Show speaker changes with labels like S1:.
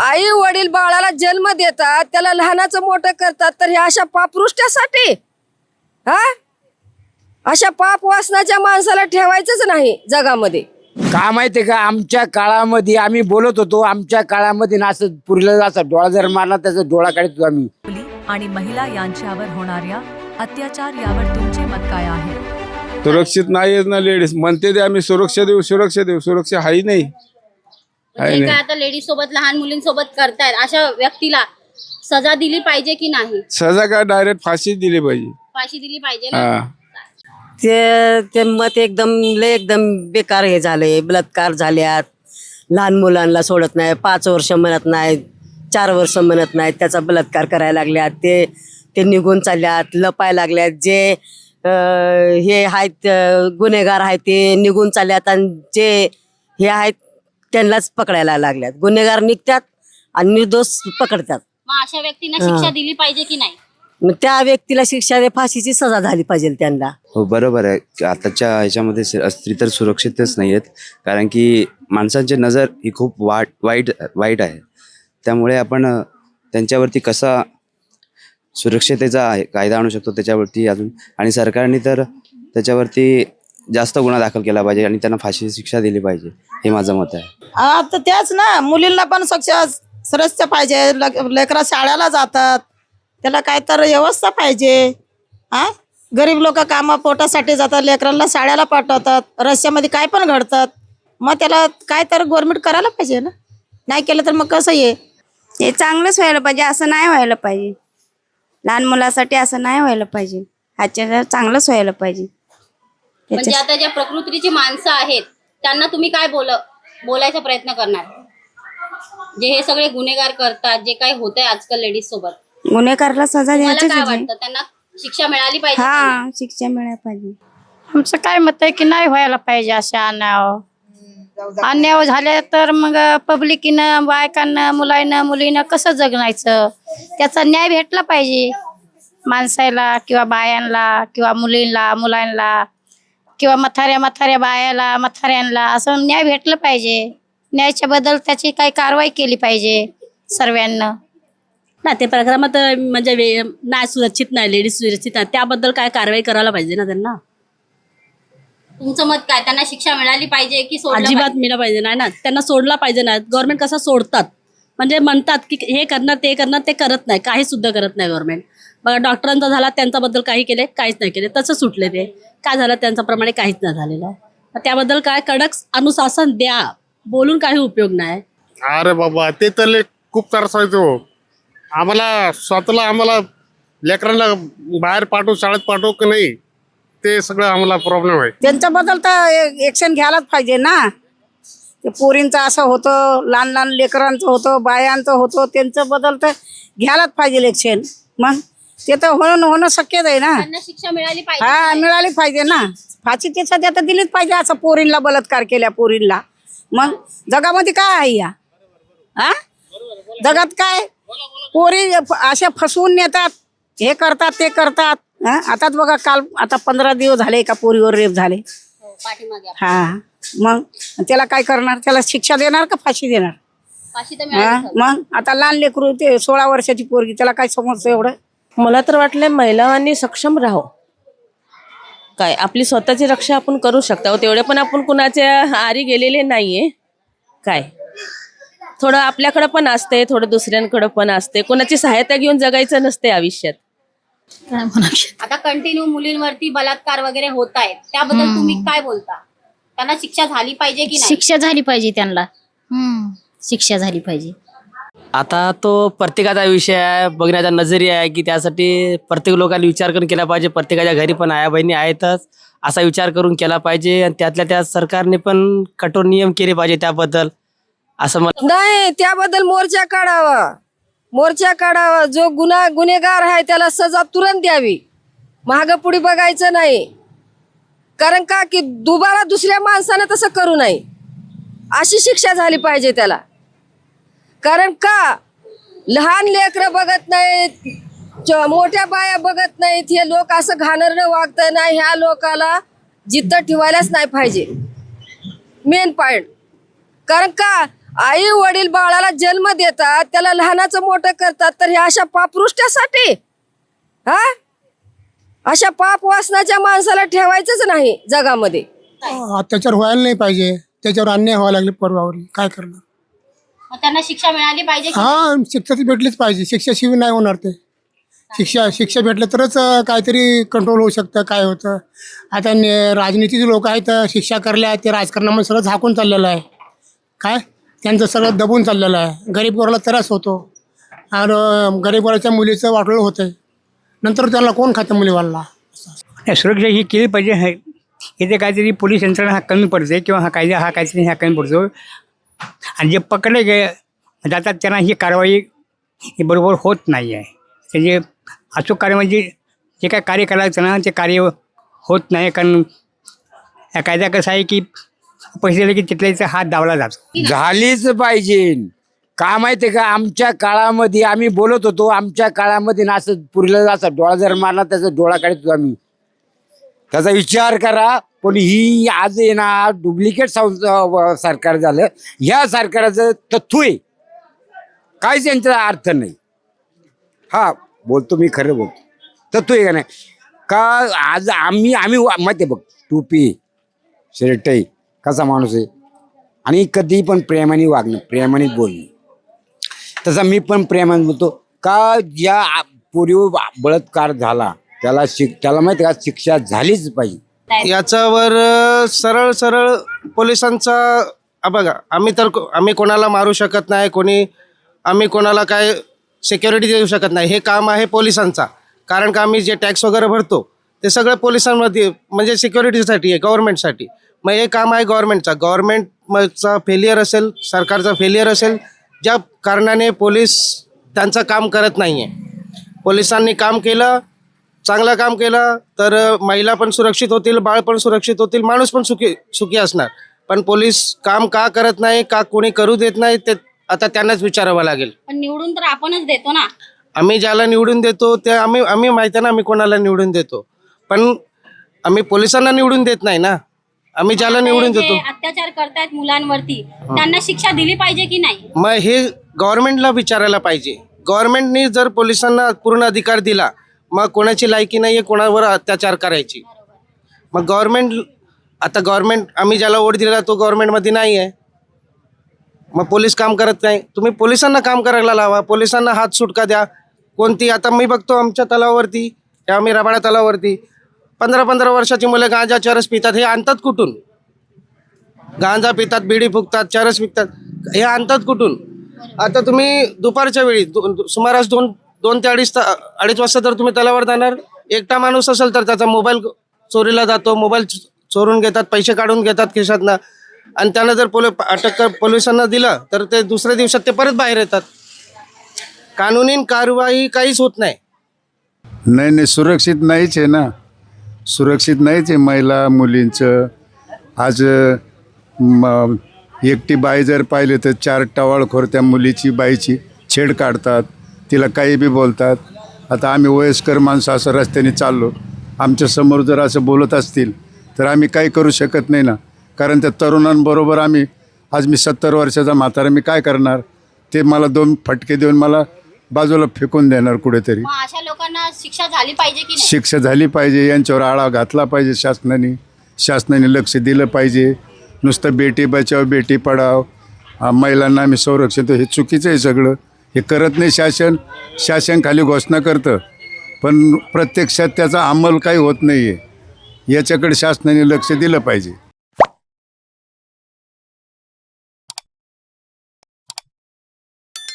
S1: आई वडील बाळाला जन्म देतात त्याला लहानाचं मोठं करतात तर हे अशा पापृष्ट्यासाठी हा? अशा पाप वासनाच्या माणसाला ठेवायचंच नाही जगामध्ये.
S2: का माहितीये का? आमच्या काळामध्ये आम्ही बोलत होतो आमच्या काळामध्ये ना असं पुरीला असा डोळा जर मारला त्याचा डोळा काढत आम्ही.
S3: मुली आणि महिला यांच्यावर होणाऱ्या अत्याचार यावर तुमचे मत काय आहे?
S4: सुरक्षित नाहीच ना लेडीज. म्हणते ते आम्ही सुरक्षा देऊ सुरक्षा देऊ. सुरक्षा हाही नाही.
S5: जे काय
S4: नाही.
S5: आता लेडीज सोबत लहान मुलींसोबत करतायत अशा व्यक्तीला सजा दिली पाहिजे की नाही?
S4: सजा काय डायरेक्ट फाशी दिली पाहिजे.
S5: फाशी दिली पाहिजे ना?
S4: हा.
S6: ते ते मत एकदम लय एकदम बेकार हे झाले बलात्कार झाल्यात. लहान मुलांना सोडत नाही पाच वर्ष म्हणत नाही चार वर्ष म्हणत नाहीत त्याचा बलात्कार करायला लागल्यात. ते ते निघून चालल्यात लपाय लागल्यात. जे अं, हे आहेत अं, गुन्हेगार आहेत ते निघून चालल्यात आणि जे हे आहेत त्यांनाच पकडायला लागल्यात. गुन्हेगार निघतात आणि निर्दोष पकडतात.
S5: मग अशा व्यक्तींना शिक्षा दिली पाहिजे की नाही?
S6: मग त्या व्यक्तीला शिक्षा दे फाशीची सजा झाली पाहिजे त्यांना.
S7: हो बरोबर आहे. आताच्या ह्याच्यामध्ये स- स्त्री तर सुरक्षितच नाही आहेत कारण की माणसांची नजर ही खूप वाट वाईट वाईट आहे. त्यामुळे आपण अ, त्यांच्यावरती कसा सुरक्षतेचा आहे- कायदा आणू शकतो त्याच्यावरती अजून? आणि सरकारने तर त्याच्यावरती जास्त गुन्हा दाखल केला पाहिजे आणि त्यांना फाशीची शिक्षा दिली पाहिजे हे माझं मत आहे.
S8: आता त्याच ना मुलींना पण सक्ष सुरक्षा पाहिजे लक- लेकरं शाळेला जातात त्याला काय तर व्यवस्था पाहिजे हा? गरीब लोक कामा पोटासाठी जातात लेकरांना शाळेला पाठवतात रस्त्यामध्ये काय पण घडतात मग त्याला काय तर गव्हर्नमेंट करायला पाहिजे ना? नाही केलं तर मग कसं ये
S9: हे चांगलंच व्हायला पाहिजे असं नाही व्हायला पाहिजे. लहान मुलासाठी असं नाही व्हायला पाहिजे. ह्याच्या चांगलंच व्हायला पाहिजे.
S5: म्हणजे आता ज्या प्रकृतीची माणसं आहेत त्यांना तुम्ही काय बोल बोलायचा प्रयत्न करणार? जे हे सगळे गुन्हेगार करतात जे काही होत आहे आजकाल लेडीज सोबत.
S9: गुन्हेगारला सजा
S5: मला
S9: द्यायचीच
S5: काय
S9: आहे.
S5: वाटतं? त्यांना शिक्षा मिळाली पाहिजे की?
S9: हा शिक्षा मिळायला पाहिजे.
S10: आमचं काय मत आहे की नाही व्हायला पाहिजे अशा अन्याय. अन्याय झाले तर मग पब्लिकीनं बायकांना मुलांना मुलीनं कसं जगण्याचं? त्याचा न्याय भेटला पाहिजे माणसाला किंवा बायांना किंवा मुलींना मुलांना. किंवा म्हाताऱ्या म्हाताऱ्या बायाला म्हाताऱ्यांना असं न्याय भेटलं पाहिजे. न्यायाच्या बद्दल त्याची काही कारवाई केली पाहिजे सर्वांना.
S11: ना ते प्रकरणात म्हणजे वे- नाही सुरक्षित नाही लेडीज सुरक्षित नाही. त्याबद्दल काय कारवाई करायला पाहिजे ना त्यांना?
S5: तुमचं मत काय? त्यांना शिक्षा मिळाली पाहिजे की सोडलं
S11: अजिबात? मिळालं पाहिजे नाही ना. त्यांना सोडला पाहिजे ना. गव्हर्नमेंट कसं सोडतात? म्हणजे म्हणतात की हे करणार ते करणार ते करत नाही. काही सुद्धा करत नाही गव्हर्नमेंट बघा डॉक्टरांचा झाला त्यांच्याबद्दल काही केले काहीच नाही केले. तसं सुटले ते. काय झालं त्यांच्याप्रमाणे काहीच नाही झालेलं आहे. त्याबद्दल काय कडक अनुशासन द्या. बोलून काही उपयोग नाही.
S4: अरे बाबा ते तर लय खूप त्रासायचो आम्हाला स्वतःला आम्हाला लेकरांना बाहेर पाठवू शाळेत पाठवू की नाही ते सगळं आम्हाला प्रॉब्लेम आहे.
S8: त्यांच्याबद्दल तर ॲक्शन घ्यायलाच पाहिजे ना. ते पोरींचं असं होतं लहान लहान लेकरांचं होतं बायांचं होतं त्यांचं बद्दल तर घ्यायलाच पाहिजे ॲक्शन मग? ते तर होणं होणं शक्यच आहे ना.
S5: त्यांना शिक्षा मिळाली पाहिजे.
S8: हा? मिळाली पाहिजे ना. फाशी ती सध्या तर दिलीच पाहिजे असं पोरींला बलात्कार केल्या पोरींला. मग जगामध्ये काय आहे या? हा? जगात काय? पोरी अशा फसवून नेतात हे करतात ते करतात. हा? आताच बघा काल आता पंधरा दिवस झाले एका पोरीवर रेप झाले.
S5: हो, पाठीमागे आपण.
S8: हा. मग त्याला काय करणार? त्याला शिक्षा देणार का फाशी देणार?
S5: फाशी तर
S8: हा?
S5: मिळाली.
S8: मग आता लहान लेकरू ते सोळा वर्षाची पोरगी त्याला काय समजतं एवढं?
S12: मला तर वाटलं महिलांनी सक्षम राहो काय आपली स्वतःची रक्षा आपण करू शकता. तेवढे पण आपण कुणाच्या आरी गेलेले नाहीये. काय थोडं आपल्याकडं पण असते थोडं दुसऱ्यांकडं पण असते कोणाची सहायता घेऊन जगायचं नसते आयुष्यात.
S5: आता कंटिन्यू मुलींवरती बलात्कार वगैरे होत आहेत त्याबद्दल तुम्ही काय बोलता? त्यांना शिक्षा झाली पाहिजे की नाही?
S10: शिक्षा झाली पाहिजे त्यांना. शिक्षा झाली पाहिजे.
S12: आता तो प्रत्येकाचा विषय आहे बघण्याचा नजरी आहे की त्यासाठी प्रत्येक लोकांनी विचार करून केला पाहिजे प्रत्येकाच्या घरी पण आया बहिणी आहेतच असा विचार करून केला पाहिजे आणि त्यातल्या त्यात सरकारने पण कठोर नियम केले पाहिजे त्याबद्दल असं मला
S1: नाही त्याबद्दल मोर्चा काढावा. मोर्चा काढावा. जो गुन्हा गुन्हेगार आहे त्याला सजा तुरंत द्यावी. महाग पुढे बघायचं नाही. कारण का की दुबारा दुसऱ्या माणसानं तसं करू नये. अशी शिक्षा झाली पाहिजे त्याला. कारण का? लहान लेकरं बघत नाहीत च- मोठ्या बाया बघत नाहीत हे लोक असं घाणरणं वागत नाही ह्या लोकाला जिद्द ठेवायलाच नाही पाहिजे. Main point. कारण का? आई वडील बाळाला जन्म देतात त्याला लहानाचं मोठं करतात तर ह्या अशा पापृष्ट्यासाठी हा? अशा पाप वासनाच्या माणसाला ठेवायचंच नाही जगामध्ये.
S13: अत्याचार व्हायला नाही पाहिजे. त्याच्यावर अन्याय व्हायला लागले परवावर काय करणार?
S5: मग त्यांना शिक्षा मिळाली पाहिजे की
S13: हा शिक्षा तर भेटलीच पाहिजे. शिक्षाशिवाय नाही होणार ते. शिक्षा शिक्षा भेटलं तरच अं, काहीतरी कंट्रोल होऊ शकतं काय होतं. आता ने- राजनीतीचे लोक आहेत अं, शिक्षा करल्या ते राजकारणामध्ये सगळं झाकून चाललेलं आहे. काय? त्यांचं सगळं दबून चाललेलं आहे. गरीब पोराला त्रास होतो. आणि अं, गरीब पोराच्या मुलीचं वाटलं होतं नंतर त्याला कोण खातं मुलीवाला?
S14: नाही, सुरक्षा ही केली पाहिजे. हे- इथे काहीतरी पोलीस यंत्रणा हा कमी पडते किंवा हा कायदा हा काहीतरी हा कमी पडतो आणि जे पकडले गे जातात त्यांना ही कारवाई ही बरोबर होत नाही आहे त्याचे अचूक कार्य म्हणजे जे काय कार्य करायचं ना ते कार्य होत नाही. कारण या कायदा कसं आहे की पैसे दिले की तिथल्या हात दावला जातो.
S2: झालीच पाहिजे. का माहिती आहे का? आमच्या काळामध्ये आम्ही बोलत होतो आमच्या काळामध्ये ना असं पुरीला असं डोळा जर मारला त्याचा डोळा काढत होतो आम्ही. त्याचा विचार करा. पण ही आज आहे ना डुप्लिकेट सरकार झालं. ह्या सरकाराचं तत्व आहे. काहीच यांचा अर्थ नाही. हा बोलतो मी खरं बोलतो. तत्व आहे का नाही? का आज आम्ही आम्ही वा- माहिती आहे बघ टोपी शर्ट आहे कसा माणूस आहे. आणि कधी पण प्रेमाने वागणं प्रेमाने बोलणं. तसा मी पण प्रेमाने बोलतो. का ज्या पूर्वी बळत्कार झाला? त्याला शिक त्याला माहिती आहे का? शिक्षा झालीच पाहिजे.
S15: याच्यावर अ, सरळ सरळ पोलिसांचा आ बघा आम्ही तर को- आम्ही कोणाला मारू शकत नाही कोणी आम्ही कोणाला काय सिक्युरिटी देऊ शकत नाही. हे काम आहे पोलिसांचा. कारण का आम्ही जे टॅक्स वगैरे भरतो ते सगळं पोलिसांमध्ये म्हणजे सिक्युरिटीसाठी आहे गव्हर्नमेंटसाठी मग हे काम आहे गव्हर्नमेंटचा गव्हर्नमेंटचा फेलियर असेल सरकारचा फेलियर असेल ज्या कारणाने पोलीस त्यांचं काम करत नाही आहे पोलिसांनी काम केलं चांगलं काम केलं तर महिला पण सुरक्षित होतील बाळ पण सुरक्षित होतील माणूस पण सुखी सुखी असणार. पण पोलीस काम का करत नाही का कोणी करू देत नाही ते आता त्यांनाच विचारावं लागेल.
S5: पण निवडून तर आपणच देतो ना.
S15: आम्ही ज्याला निवडून देतो ते आम्ही आम्ही माहिती आहे ना आम्ही कोणाला निवडून देतो. पण आम्ही पोलिसांना निवडून देत नाही ना. आम्ही ज्याला निवडून
S5: जे
S15: देतो.
S5: अत्याचार करतायत मुलांवरती त्यांना शिक्षा दिली पाहिजे की नाही?
S15: मग हे गव्हर्नमेंटला विचारायला पाहिजे. गव्हर्नमेंटनी जर पोलिसांना पूर्ण अधिकार दिला मग कोणाची लायकी नाही आहे कोणावर अत्याचार करायची. मग गव्हर्नमेंट आता गव्हर्नमेंट आम्ही ज्याला वोट दिला तो गव्हर्नमेंटमध्ये नाही आहे मग पोलीस काम करत नाही. तुम्ही पोलिसांना काम करायला लावा. पोलिसांना हात सुटका द्या. कोणती आता मी बघतो आमच्या तलावावरती या आम्ही रबाडा तलावावरती पंधरा पंधरा वर्षाची मुलं गांजा चरस पितात. हे आणतात कुठून? गांजा पितात बिडी फुकतात चरस पिकतात हे आणतात कुठून? आता तुम्ही दुपारच्या वेळी दो- दो- सुमारास दोन दोन ते अडीच ता- अडीच वाजता जर तुम्ही तलावर जाणार. एकटा माणूस असेल तर त्याचा मोबाईल चोरीला जातो. मोबाईल चोरून घेतात पैसे काढून घेतात खिशातनं. आणि त्यांना जर पोल अटक कर पोलिसांना दिलं तर ते दुसऱ्या दिवसात ते परत बाहेर येतात. कानुनी कारवाई काहीच होत नाही.
S16: नाही नाही सुरक्षित नाहीच आहे ना. सुरक्षित नाहीच आहे महिला मुलींचं. आज एकटी बाई जर पाहिले तर चार टवाळखोर त्या मुलीची बाईची छेड काढतात. तिला काही बी बोलतात. आता आम्ही वयस्कर माणसं असं रस्त्याने चाललो. आमच्यासमोर जर असं बोलत असतील तर आम्ही काही करू शकत नाही ना. कारण त्या तरुणांबरोबर आम्ही आज मी सत्तर वर्षाचा म्हातारा मी काय करणार? ते मला दोन फटके देऊन मला बाजूला फेकून देणार कुठेतरी.
S5: मग अशा लोकांना शिक्षा झाली पाहिजे की नाही?
S16: शिक्षा झाली पाहिजे यांच्यावर आळा घातला पाहिजे शासनाने. शासनाने लक्ष दिलं पाहिजे. नुसतं बेटी बचाव बेटी पडाव आ, महिलांना आम्ही संरक्षण. हे चुकीचं आहे सगळं. हे करत नाही शासन शासन खाली घोषणा करतं. पण प्रत्यक्षात त्याचा अंमल काही होत नाही आहे याच्याकडे शासनाने लक्ष दिलं पाहिजे.